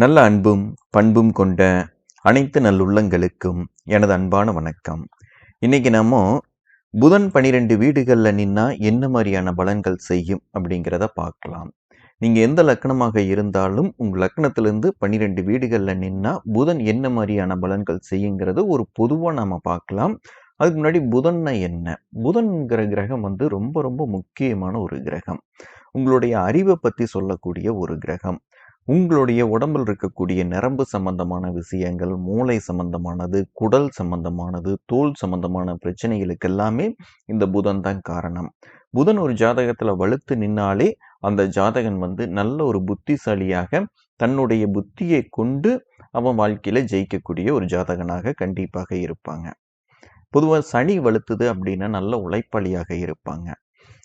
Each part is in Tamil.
நல்ல அன்பும் பண்பும் கொண்ட அனைத்து நல்லுள்ளங்களுக்கும் எனது அன்பான வணக்கம். இன்றைக்கி நம்ம புதன் பனிரெண்டு வீடுகளில் நின்னா என்ன மாதிரியான பலன்கள் செய்யும் அப்படிங்கிறத பார்க்கலாம். நீங்கள் எந்த லக்கணமாக இருந்தாலும் உங்கள் லக்னத்திலேருந்து பன்னிரெண்டு வீடுகளில் நின்னா புதன் என்ன மாதிரியான பலன்கள் செய்யுங்கிறது ஒரு பொதுவாக நாம் பார்க்கலாம். அதுக்கு முன்னாடி புதன்னா என்ன? புதன்கிற கிரகம் வந்து ரொம்ப ரொம்ப முக்கியமான ஒரு கிரகம். உங்களுடைய அறிவை பற்றி சொல்லக்கூடிய ஒரு கிரகம். உங்களுடைய உடம்பில் இருக்கக்கூடிய நரம்பு சம்பந்தமான விஷயங்கள் மூளை சம்பந்தமானது குடல் சம்பந்தமானது தோல் சம்பந்தமான பிரச்சனைகளுக்கு எல்லாமே இந்த புதன் தான் காரணம். புதன் ஒரு ஜாதகத்தில் வலுத்து நின்னாலே அந்த ஜாதகன் வந்து நல்ல ஒரு புத்திசாலியாக தன்னுடைய புத்தியை கொண்டு அவன் வாழ்க்கையில் ஜெயிக்கக்கூடிய ஒரு ஜாதகனாக கண்டிப்பாக இருப்பாங்க. பொதுவாக சனி வலுத்துது அப்படின்னா நல்ல உழைப்பாளியாக இருப்பாங்க.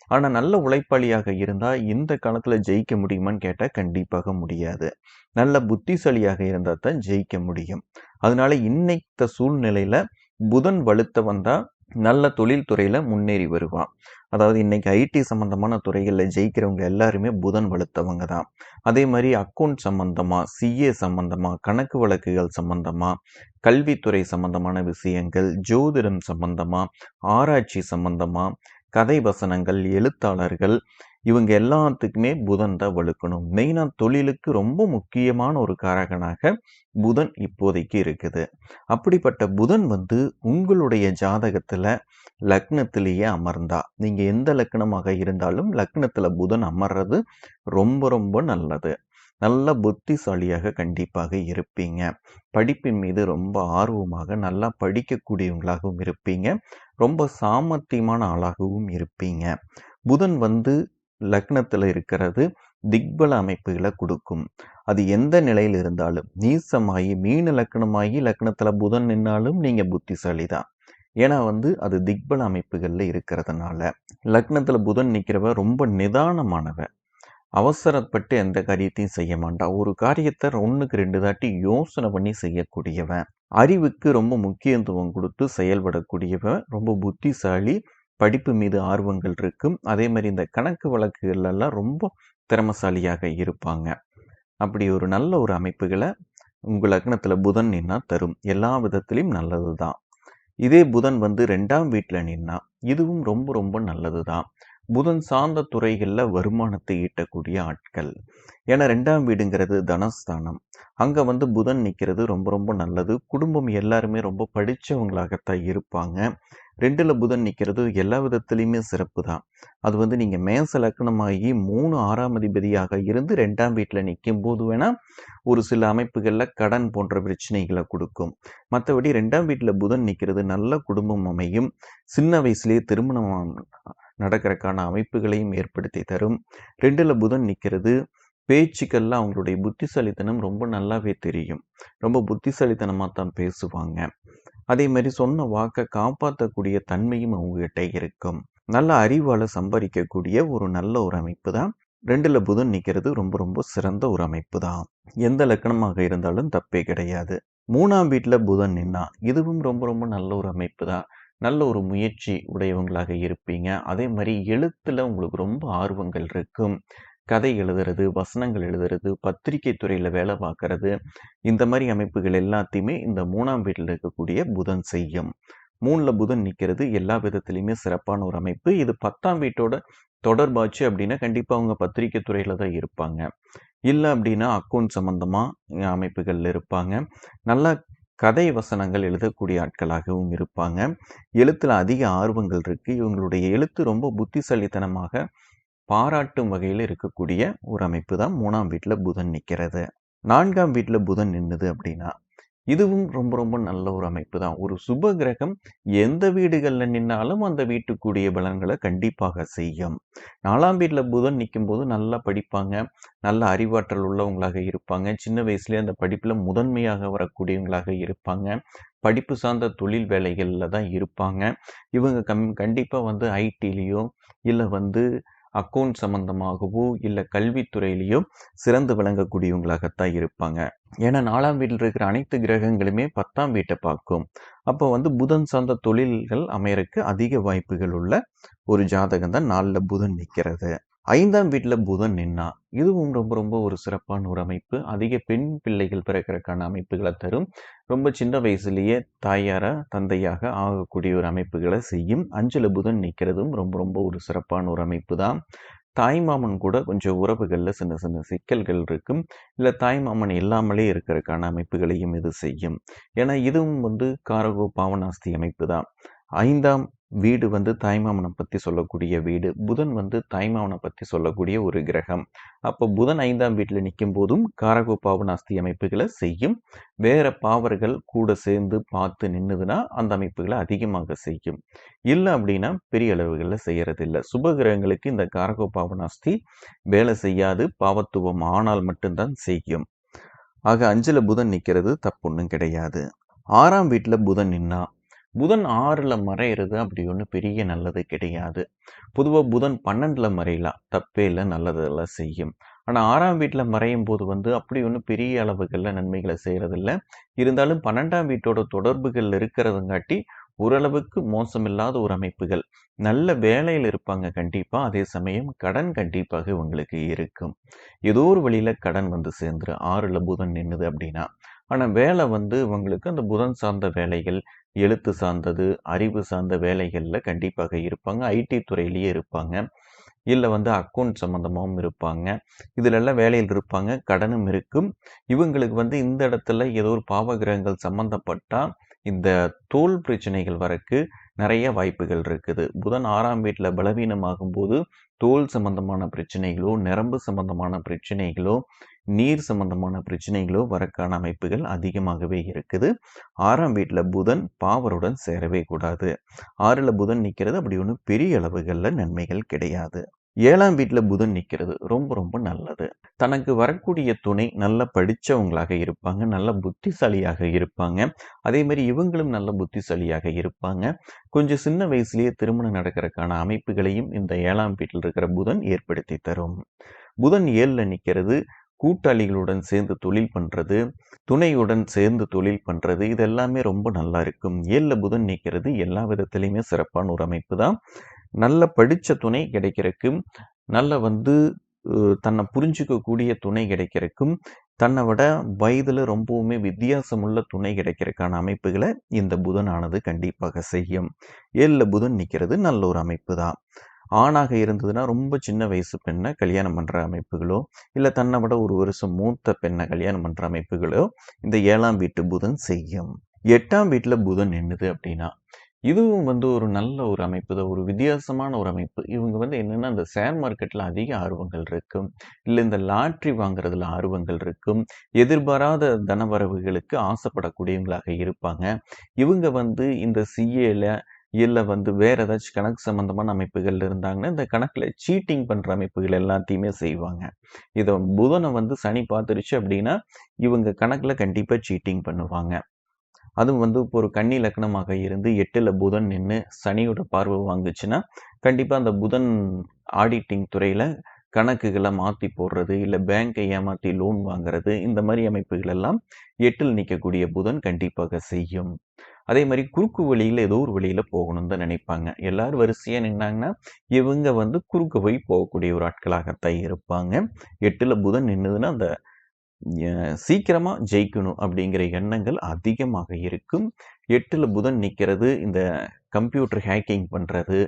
ஆனால் நல்ல உழைப்பாளியாக இருந்தால் இந்த காலத்தில் ஜெயிக்க முடியுமான்னு கேட்டால் கண்டிப்பாக முடியாது. நல்ல புத்திசாலியாக இருந்தால் தான் ஜெயிக்க முடியும். அதனால இன்னைத்த சூழ்நிலையில் புதன் வலுத்த வந்தால் நல்ல தொழில் துறையில் முன்னேறி வருவான். அதாவது இன்றைக்கி ஐடி சம்மந்தமான துறைகளில் ஜெயிக்கிறவங்க எல்லாருமே புதன் வலுத்தவங்க தான். அதே மாதிரி அக்கௌண்ட் சம்மந்தமாக சிஏ சம்மந்தமாக கணக்கு வழக்குகள் சம்மந்தமாக கல்வித்துறை சம்மந்தமான விஷயங்கள் ஜோதிடம் சம்மந்தமாக ஆராய்ச்சி சம்மந்தமாக கதை வசனங்கள் எழுத்தாளர்கள் இவங்க எல்லாத்துக்குமே புதன் தான் வலுக்கணும். மெயினாக தொழிலுக்கு ரொம்ப முக்கியமான ஒரு காரகனாக புதன் இப்போதைக்கு இருக்குது. அப்படிப்பட்ட புதன் வந்து உங்களுடைய ஜாதகத்தில் லக்னத்திலேயே அமர்ந்தா. நீங்கள் எந்த லக்னமாக இருந்தாலும் லக்னத்தில் புதன் அமர்றது ரொம்ப ரொம்ப நல்லது. நல்ல புத்திசாலியாக கண்டிப்பாக இருப்பீங்க. படிப்பின் மீது ரொம்ப ஆர்வமாக நல்லா படிக்கக்கூடியவங்களாகவும் இருப்பீங்க. ரொம்ப சாமர்த்தியமான ஆளாகவும் இருப்பீங்க. புதன் வந்து லக்னத்தில் இருக்கிறது திக்பல அமைப்புகளை கொடுக்கும். அது எந்த நிலையில் இருந்தாலும் நீசமாகி மீன லக்னமாகி லக்னத்தில் புதன் நின்னாலும் நீங்கள் புத்திசாலி தான் ஏன்னா வந்து அது திக்பல அமைப்புகளில் இருக்கிறதுனால. லக்னத்தில் புதன் நிற்கிறவ ரொம்ப நிதானமானவ. அவசரப்பட்டு எந்த காரியத்தையும் செய்ய மாட்டான் ஒரு காரியத்தை ஒன்றுக்கு ரெண்டு தாட்டி யோசனை பண்ணி செய்யக்கூடியவன். அறிவுக்கு ரொம்ப முக்கியத்துவம் கொடுத்து செயல்படக்கூடியவன். ரொம்ப புத்திசாலி படிப்பு மீது ஆர்வங்கள் இருக்கும். அதே மாதிரி இந்த கணக்கு வழக்குகளெல்லாம் ரொம்ப திறமசாலியாக இருப்பாங்க. அப்படி ஒரு நல்ல ஒரு அமைப்புகளை உங்கள் லக்னத்தில் புதன் நின்னா தரும். எல்லா விதத்திலையும் நல்லது தான் இதே புதன் வந்து ரெண்டாம் வீட்டில் நின்னா இதுவும் ரொம்ப ரொம்ப நல்லது தான் புதன் சார்ந்த துறைகளில் வருமானத்தை ஈட்டக்கூடிய ஆட்கள். ஏன்னா ரெண்டாம் வீடுங்கிறது தனஸ்தானம். அங்கே வந்து புதன் நிற்கிறது ரொம்ப ரொம்ப நல்லது. குடும்பம் எல்லாருமே ரொம்ப படித்தவங்களாகத்தான் இருப்பாங்க. ரெண்டில் புதன் நிற்கிறது எல்லா விதத்துலேயுமே சிறப்பு தான். அது வந்து நீங்கள் மேச லக்னமாகி மூணு ஆறாம் அதிபதியாக இருந்து ரெண்டாம் வீட்டில் நிற்கும் போது வேணால் ஒரு சில அமைப்புகளில் கடன் போன்ற பிரச்சனைகளை கொடுக்கும். மற்றபடி ரெண்டாம் வீட்டில் புதன் நிற்கிறது நல்ல குடும்பம் அமையும். சின்ன வயசுலேயே திருமணம் நடக்கிறதுக்கான அமைப்புகளையும் ஏற்படுத்தி தரும். ரெண்டில் புதன் நிற்கிறது பேச்சுக்கெல்லாம் அவங்களுடைய புத்திசாலித்தனம் ரொம்ப நல்லாவே தெரியும். ரொம்ப புத்திசாலித்தனமாக தான் பேசுவாங்க. அதே மாதிரி சொன்ன வாக்கை காப்பாற்றக்கூடிய தன்மையும் அவங்ககிட்ட இருக்கும். நல்ல அறிவால் சம்பாதிக்கக்கூடிய ஒரு நல்ல ஒரு அமைப்பு தான். ரெண்டில் புதன் நிற்கிறது ரொம்ப ரொம்ப சிறந்த ஒரு அமைப்பு தான். எந்த லக்கணமாக இருந்தாலும் தப்பே கிடையாது. மூணாம் வீட்டில் புதன் நின்னா இதுவும் ரொம்ப ரொம்ப நல்ல ஒரு அமைப்பு தான். நல்ல ஒரு முயற்சி உடையவங்களாக இருப்பீங்க. அதே மாதிரி எழுத்தில் உங்களுக்கு ரொம்ப ஆர்வங்கள் இருக்கும். கதை எழுதுறது வசனங்கள் எழுதுறது பத்திரிகை துறையில் வேலை பார்க்கறது இந்த மாதிரி அமைப்புகள் எல்லாத்தையுமே இந்த மூணாம் வீட்டில் இருக்கக்கூடிய புதன் செய்யும். மூணில் புதன் நிற்கிறது எல்லா விதத்துலையுமே சிறப்பான ஒரு அமைப்பு. இது பத்தாம் வீட்டோட தொடர்பாச்சு அப்படின்னா கண்டிப்பாக அவங்க பத்திரிகை துறையில் தான் இருப்பாங்க. இல்லை அப்படின்னா அக்கௌண்ட் சம்மந்தமாக அமைப்புகளில் இருப்பாங்க. நல்லா கதை வசனங்கள் எழுதக்கூடிய ஆட்களாகவும் இருப்பாங்க. எழுத்தில் அதிக ஆர்வங்கள் இருக்குது இவங்களுடைய எழுத்து ரொம்ப புத்திசாலித்தனமாக பாராட்டும் வகையில் இருக்கக்கூடிய ஒரு அமைப்பு தான் மூணாம் வீட்டில் புதன் நிற்கிறது நான்காம் வீட்டில் புதன் நின்றுது அப்படின்னா இதுவும் ரொம்ப ரொம்ப நல்ல ஒரு அமைப்பு தான். ஒரு சுப கிரகம் எந்த வீடுகளில் நின்னாலும் அந்த வீட்டுக்குரிய பலன்களை கண்டிப்பாக செய்யும். நாலாம் வீட்டில் புதன் நிற்கும் போது நல்லா படிப்பாங்க. நல்ல அறிவாற்றல் உள்ளவங்களாக இருப்பாங்க. சின்ன வயசுலேயே அந்த படிப்பில் முதன்மையாக வரக்கூடியவங்களாக இருப்பாங்க. படிப்பு சார்ந்த தொழில் வேலைகளில் தான் இருப்பாங்க. இவங்க கம் கண்டிப்பாக வந்து ஐடிலேயோ இல்லை வந்து அக்கௌண்ட் சம்மந்தமாகவோ இல்லை கல்வித்துறையிலையோ சிறந்து விளங்கக்கூடியவங்களாகத்தான் இருப்பாங்க. ஏன்னா நாலாம் வீட்டில் இருக்கிற அனைத்து கிரகங்களுமே பத்தாம் வீட்டை பார்க்கும். அப்போ வந்து புதன் சார்ந்த தொழில்கள் அமையறக்கு அதிக வாய்ப்புகள் உள்ள ஒரு ஜாதகம் தான் நாளில் புதன் நிற்கிறது ஐந்தாம் வீட்டில் புதன் நின்னா, இதுவும் ரொம்ப ரொம்ப ஒரு சிறப்பான ஒரு அமைப்பு. அதிக பெண் பிள்ளைகள் பிறக்கறக்கான அமைப்புகளை தரும். ரொம்ப சின்ன வயசுலேயே தாயாராக தந்தையாக ஆகக்கூடிய ஒரு அமைப்புகளை செய்யும். அஞ்சில் புதன் நிற்கிறதும் ரொம்ப ரொம்ப ஒரு சிறப்பான ஒரு அமைப்பு தான். தாய்மாமன் கூட கொஞ்சம் உறவுகளில் சின்ன சின்ன சிக்கல்கள் இருக்கும். இல்லை தாய்மாமன் இல்லாமலே இருக்கிறக்கான அமைப்புகளையும் இது செய்யும். ஏன்னா இதுவும் வந்து காரகோ பாவனாஸ்தி அமைப்பு தான். ஐந்தாம் வீடு வந்து தாய்மாமனை பற்றி சொல்லக்கூடிய வீடு. புதன் வந்து தாய்மாமனை பற்றி சொல்லக்கூடிய ஒரு கிரகம். அப்போ புதன் ஐந்தாம் வீட்டில் நிற்கும் போதும் காரகோ பாவனாஸ்தி அமைப்புகளை செய்யும். வேற பாவர்கள் கூட சேர்ந்து பார்த்து நின்றுதுன்னா அந்த அமைப்புகளை அதிகமாக செய்யும். இல்லை அப்படின்னா பெரிய அளவுகளில் செய்யறதில்ல. சுப கிரகங்களுக்கு இந்த காரகோ பாவனாஸ்தி வேலை செய்யாது. பாவத்துவம் ஆனால் மட்டும்தான் செய்யும். ஆக அஞ்சில் புதன் நிற்கிறது தப்பு ஒன்றும் கிடையாது. ஆறாம் வீட்டில் புதன் நின்னா, புதன் ஆறில் மறையிறது அப்படி ஒன்றும் பெரிய நல்லது கிடையாது. பொதுவாக புதன் 12ல மறையலாம். தப்பே இல்லை நல்லதெல்லாம் செய்யும். ஆனால் ஆறாம் வீட்டில் மறையும் போது வந்து அப்படி ஒன்றும் பெரிய அளவுகளில் நன்மைகளை செய்கிறதில்ல இருந்தாலும் 12ஆம் வீட்டோட தொடர்புகள் இருக்கிறதுங்காட்டி, ஓரளவுக்கு மோசமில்லாத ஒரு அமைப்புகள். நல்ல வேலையில் இருப்பாங்க கண்டிப்பாக அதே சமயம் கடன் கண்டிப்பாக இவங்களுக்கு இருக்கும். ஏதோ ஒரு வழியில் கடன் வந்து சேர்ந்துரும். ஆறில் புதன் நின்னுது அப்படின்னா ஆனால் வேலை வந்து இவங்களுக்கு அந்த புதன் சார்ந்த வேலைகள், எழுத்து சார்ந்தது, அறிவு சார்ந்த வேலைகளில் கண்டிப்பாக இருப்பாங்க. ஐடி துறையிலேயே இருப்பாங்க. இல்லை வந்து அக்கவுண்ட் சம்மந்தமாகவும் இருப்பாங்க. இதுலெல்லாம் வேலையில் இருப்பாங்க. கடனும் இருக்கும். இவங்களுக்கு வந்து இந்த இடத்துல ஏதோ ஒரு பாவகிரகங்கள் சம்மந்தப்பட்டால் இந்த தோல் பிரச்சனைகள் வரக்கு நிறைய வாய்ப்புகள் இருக்குது. புதன் ஆறாம் வீட்டில் பலவீனமாகும் போது தோல் சம்பந்தமான பிரச்சனைகளோ, நரம்பு சம்பந்தமான பிரச்சனைகளோ, நீர் சம்பந்தமான பிரச்சனைகளோ வரக்கான அமைப்புகள் அதிகமாகவே இருக்குது. ஆறாம் வீட்டில் புதன் பாவருடன் சேரவே கூடாது. ஆறில் புதன் நிற்கிறது அப்படி ஒன்றும் பெரிய அளவுகளில் நன்மைகள் கிடையாது. ஏழாம் வீட்டில் புதன் நிற்கிறது ரொம்ப ரொம்ப நல்லது. தனக்கு வரக்கூடிய துணை நல்லா படித்தவங்களாக இருப்பாங்க. நல்ல புத்திசாலியாக இருப்பாங்க. அதே மாதிரி இவங்களும் நல்ல புத்திசாலியாக இருப்பாங்க. கொஞ்சம் சின்ன வயசுலேயே திருமணம் நடக்கிறதுக்கான அமைப்புகளையும் இந்த ஏழாம் வீட்டில் இருக்கிற புதன் ஏற்படுத்தி தரும். புதன் ஏழில் நிற்கிறது கூட்டாளிகளுடன் சேர்ந்து தொழில் பண்ணுறது துணையுடன் சேர்ந்து தொழில் பண்ணுறது இது எல்லாமே ரொம்ப நல்லா இருக்கும். ஏழில் புதன் நீக்கிறது எல்லா விதத்துலேயுமே சிறப்பான ஒரு அமைப்பு தான். நல்ல படித்த துணை கிடைக்கிறக்கும், நல்ல வந்து தன்னை புரிஞ்சிக்கக்கூடிய புரிஞ்சுக்கக்கூடிய துணை கிடைக்கிறக்கும், தன்னை விட வயதில் ரொம்பவுமே வித்தியாசமுள்ள துணை கிடைக்கிறதுக்கான அமைப்புகளை இந்த புதனானது கண்டிப்பாக செய்யும். ஏழில் புதன் நிற்கிறது நல்ல ஒரு அமைப்பு தான். ஆணாக இருந்ததுன்னா, ரொம்ப சின்ன வயசு பெண்ணை கல்யாணம் பண்ணுற அமைப்புகளோ, இல்லை தன்னை விட ஒரு வருஷம் மூத்த பெண்ணை கல்யாணம் பண்ணுற அமைப்புகளோ, இந்த ஏழாம் வீட்டு புதன் செய்யும். எட்டாம் வீட்டில் புதன் என்னது அப்படின்னா இதுவும் வந்து ஒரு நல்ல ஒரு அமைப்பு தான். ஒரு வித்தியாசமான ஒரு அமைப்பு. இவங்க வந்து என்னென்னா இந்த ஷேர் மார்க்கெட்டில் அதிக ஆர்வங்கள் இருக்கும். இல்லை இந்த லாட்ரி வாங்குறதுல ஆர்வங்கள் இருக்கும். எதிர்பாராத தனவரவுகளுக்கு ஆசைப்படக்கூடியவங்களாக இருப்பாங்க. இவங்க வந்து இந்த சிஏல, இல்லை வந்து வேறு ஏதாச்சும் கணக்கு சம்மந்தமான அமைப்புகள் இருந்தாங்கன்னா, இந்த கணக்கில் சீட்டிங் பண்ணுற அமைப்புகள் எல்லாத்தையுமே செய்வாங்க. இதை புதனை வந்து சனி பார்த்துருச்சு அப்படின்னா இவங்க கணக்கில் கண்டிப்பாக சீட்டிங் பண்ணுவாங்க. அதுவும் வந்து இப்போ ஒரு கன்னி லக்னமாக இருந்து எட்டில் புதன் நின்று சனியோட பார்வை வாங்குச்சுன்னா, கண்டிப்பாக அந்த புதன் ஆடிட்டிங் துறையில் கணக்குகளை மாற்றி போடுறது, இல்லை பேங்க்கை ஏமாற்றி லோன் வாங்குறது, இந்த மாதிரி அமைப்புகள் எல்லாம் எட்டில் நிற்கக்கூடிய புதன் கண்டிப்பாக செய்யும். அதே மாதிரி குறுக்கு வழியில் ஏதோ ஒரு வழியில் போகணும்னு தான் நினைப்பாங்க. எல்லாரும் வரிசையாக நின்னாங்கன்னா, இவங்க வந்து குறுக்கு போய் போகக்கூடிய ஒரு ஆட்களாகத்தான் இருப்பாங்க. எட்டில் புதன் நின்றுதுன்னா அந்த சீக்கிரமாக ஜெயிக்கணும் அப்படிங்கிற எண்ணங்கள் அதிகமாக இருக்கும். எட்டில் புதன் நிற்கிறது இந்த கம்ப்யூட்டர் ஹேக்கிங் பண்ணுறது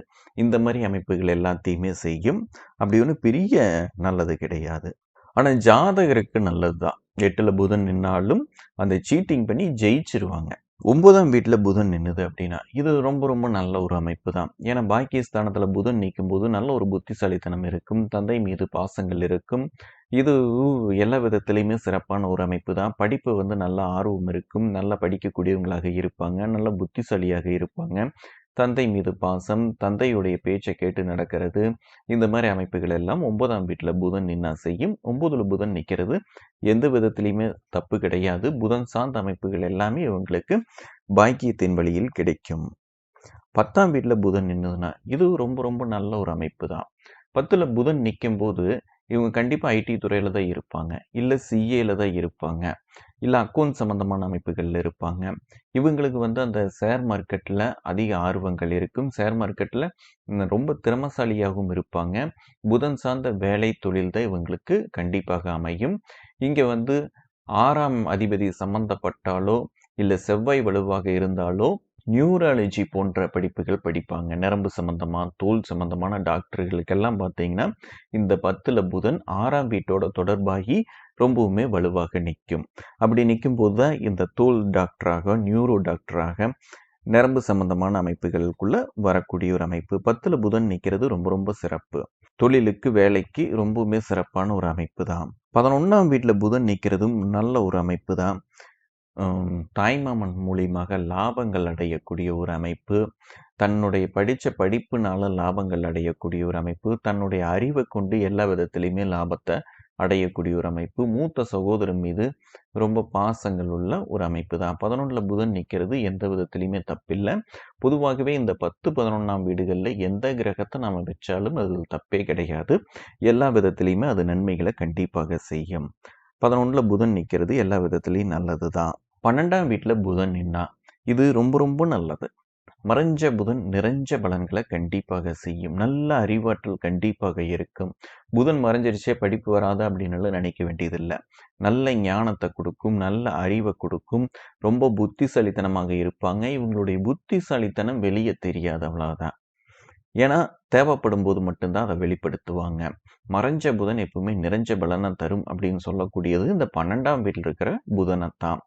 இந்த மாதிரி அமைப்புகள் எல்லாத்தையுமே செய்யும். அப்படி ஒன்றும் பெரிய நல்லது கிடையாது. ஆனால் ஜாதகருக்கு நல்லது தான். எட்டில் புதன் நின்னாலும், அந்த சீட்டிங் பண்ணி ஜெயிச்சிருவாங்க ஒன்பதாம் வீட்டில் புதன் நின்றுது அப்படின்னா இது ரொம்ப ரொம்ப நல்ல ஒரு அமைப்பு தான். ஏன்னா பாக்கியஸ்தானத்தில் புதன் நிக்கும்போது நல்ல ஒரு புத்திசாலித்தனம் இருக்கும். தந்தை மீது பாசங்கள் இருக்கும். இது எல்லா விதத்துலேயுமே சிறப்பான ஒரு அமைப்பு தான். படிப்பு வந்து நல்ல ஆர்வம் இருக்கும். நல்லா படிக்கக்கூடியவங்களாக இருப்பாங்க. நல்ல புத்திசாலியாக இருப்பாங்க. தந்தை மீது பாசம், தந்தையுடைய பேச்சை கேட்டு நடக்கிறது, இந்த மாதிரி அமைப்புகள் எல்லாம் ஒன்பதாம் வீட்டில் புதன் நின்னா செய்யும். ஒன்பதுல புதன் நிற்கிறது எந்த விதத்திலையுமே தப்பு கிடையாது. புதன் சார்ந்த அமைப்புகள் எல்லாமே இவங்களுக்கு பாக்கியத்தின் வழியில் கிடைக்கும். பத்தாம் வீட்டில் புதன் நின்னுதுன்னா, இது ரொம்ப ரொம்ப நல்ல ஒரு அமைப்பு தான். 10ல புதன் நிக்கும்போது, இவங்க கண்டிப்பாக ஐடி துறையில் தான் இருப்பாங்க. இல்லை சிஏல தான் இருப்பாங்க. இல்லை அக்கௌண்ட் சம்மந்தமான அமைப்புகளில் இருப்பாங்க. இவங்களுக்கு வந்து அந்த ஷேர் மார்க்கெட்டில் அதிக ஆர்வங்கள் இருக்கும். ஷேர் மார்க்கெட்டில் ரொம்ப திறமசாலியாகவும் இருப்பாங்க. புதன் சார்ந்த வேலை தொழில் தான் இவங்களுக்கு கண்டிப்பாக அமையும். இங்கே வந்து ஆறாம் அதிபதி சம்மந்தப்பட்டாலோ இல்லை செவ்வாய் வலுவாக இருந்தாலோ நியூராலஜி போன்ற படிப்புகள் படிப்பாங்க. நரம்பு சம்பந்தமாக தோல் சம்பந்தமான டாக்டர்களுக்கெல்லாம் பார்த்தீங்கன்னா இந்த பத்தில் புதன் ஆறாம் வீட்டோட தொடர்பாகி ரொம்பவுமே வலுவாக நிற்கும் அப்படி நிற்கும் போது தான் இந்த தோல் டாக்டராக நியூரோ டாக்டராக நரம்பு சம்பந்தமான அமைப்புகளுக்குள்ள வரக்கூடிய ஒரு அமைப்பு. பத்தில் புதன் நிற்கிறது ரொம்ப ரொம்ப சிறப்பு. தொழிலுக்கு வேலைக்கு ரொம்பவுமே சிறப்பான ஒரு அமைப்பு தான். பதினொன்றாம் வீட்டில் புதன் நிற்கிறதும் நல்ல ஒரு அமைப்பு தான். தாய்மாமன் மூலியமாக லாபங்கள் அடையக்கூடிய ஒரு அமைப்பு தன்னுடைய படித்த படிப்புனால லாபங்கள் அடையக்கூடிய ஒரு அமைப்பு தன்னுடைய அறிவை கொண்டு எல்லா விதத்துலேயுமே லாபத்தை அடையக்கூடிய ஒரு அமைப்பு மூத்த சகோதரன் மீது ரொம்ப பாசங்கள் உள்ள ஒரு அமைப்பு தான். பதினொன்றில் புதன் நிற்கிறது எந்த விதத்துலையுமே தப்பில்லை. பொதுவாகவே இந்த பத்து பதினொன்றாம் வீடுகளில் எந்த கிரகத்தை நாம் வச்சாலும் அதில் தப்பே கிடையாது. எல்லா விதத்துலேயுமே அது நன்மைகளை கண்டிப்பாக செய்யும். பதினொன்றில் புதன் நிற்கிறது எல்லா விதத்துலேயும் நல்லது தான். பன்னெண்டாம் வீட்டில் புதன் நின்னா இது ரொம்ப ரொம்ப நல்லது. மறைஞ்ச புதன் நிறைஞ்ச பலன்களை கண்டிப்பாக செய்யும். நல்ல அறிவாற்றல் கண்டிப்பாக இருக்கும். புதன் மறைஞ்சிருச்சே படிப்பு வராது அப்படின்னு நினைக்க வேண்டியதில்லை. நல்ல ஞானத்தை கொடுக்கும் நல்ல அறிவை கொடுக்கும். ரொம்ப புத்திசாலித்தனமாக இருப்பாங்க. இவங்களுடைய புத்திசாலித்தனம் வெளியே தெரியாது அவ்வளோதான் ஏன்னா தேவைப்படும் போது மட்டும்தான் அதை வெளிப்படுத்துவாங்க. மறைஞ்ச புதன் எப்பவுமே நிறைஞ்ச பலனை தரும் அப்படின்னு சொல்லக்கூடியது இந்த பன்னெண்டாம் வீட்டில் இருக்கிற புதனை தான்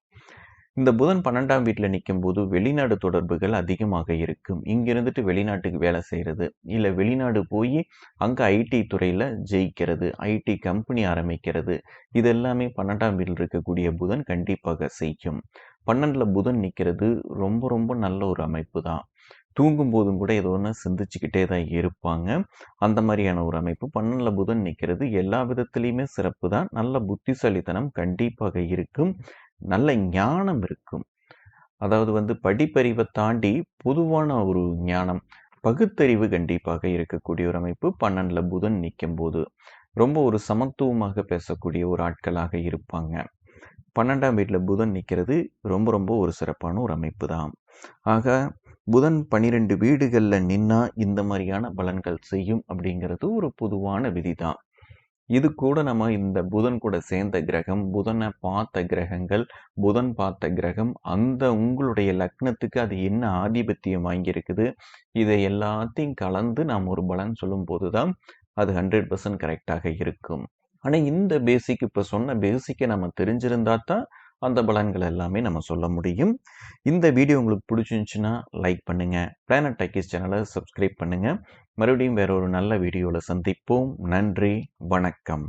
இந்த புதன் பன்னெண்டாம் வீட்டில் நிற்கும் போது வெளிநாடு தொடர்புகள் அதிகமாக இருக்கும். இங்கே இருந்துட்டு வெளிநாட்டுக்கு வேலை செய்கிறது இல்லை வெளிநாடு போய் அங்கே ஐடி துறையில் ஜெயிக்கிறது ஐடி கம்பெனி ஆரம்பிக்கிறது. இது எல்லாமே பன்னெண்டாம் வீட்டில் இருக்கக்கூடிய புதன் கண்டிப்பாக செய்யும். பன்னெண்டில் புதன் நிற்கிறது ரொம்ப ரொம்ப நல்ல ஒரு அமைப்பு தான் தூங்கும் போதும் கூட ஏதோ ஒன்று சிந்திச்சுக்கிட்டே தான் இருப்பாங்க. அந்த மாதிரியான ஒரு அமைப்பு பன்னெண்டில் புதன் நிற்கிறது எல்லா விதத்துலேயுமே சிறப்பு தான் நல்ல புத்திசாலித்தனம் கண்டிப்பாக இருக்கும். நல்ல ஞானம் இருக்கும். அதாவது வந்து படிப்பறிவை தாண்டி பொதுவான ஒரு ஞானம் பகுத்தறிவு கண்டிப்பாக இருக்கக்கூடிய ஒரு அமைப்பு பன்னெண்டில் புதன் நிற்கும் போது ரொம்ப ஒரு சமத்துவமாக பேசக்கூடிய ஒரு ஆட்களாக இருப்பாங்க. பன்னெண்டாம் வீட்டில் புதன் நிற்கிறது ரொம்ப ரொம்ப ஒரு சிறப்பான ஒரு அமைப்பு தான். ஆக புதன் பன்னிரெண்டு வீடுகளில் நின்னா இந்த மாதிரியான பலன்கள் செய்யும் அப்படிங்கிறது ஒரு பொதுவான விதி தான். இது கூட நம்ம இந்த புதன் கூட சேர்ந்த கிரகம் புதனை பார்த்த கிரகங்கள் புதன் பார்த்த கிரகம் அந்த உங்களுடைய லக்னத்துக்கு அது என்ன ஆதிபத்தியம் வாங்கியிருக்குது இதை எல்லாத்தையும் கலந்து நாம் ஒரு பலன் சொல்லும் போது தான் அது ஹண்ட்ரட் பர்சன்ட் கரெக்டாக இருக்கும். ஆனால் இந்த பேசிக் இப்போ சொன்ன பேசிக்கை நம்ம தெரிஞ்சிருந்தா தான் அந்த பலன்கள் எல்லாமே நம்ம சொல்ல முடியும். இந்த வீடியோ உங்களுக்கு பிடிச்சிருந்துச்சுன்னா லைக் பண்ணுங்கள் பிளானட் டைக்கிஸ் சேனலை சப்ஸ்கிரைப் பண்ணுங்கள் மறுபடியும் வேற ஒரு நல்ல வீடியோவில் சந்திப்போம். நன்றி. வணக்கம்.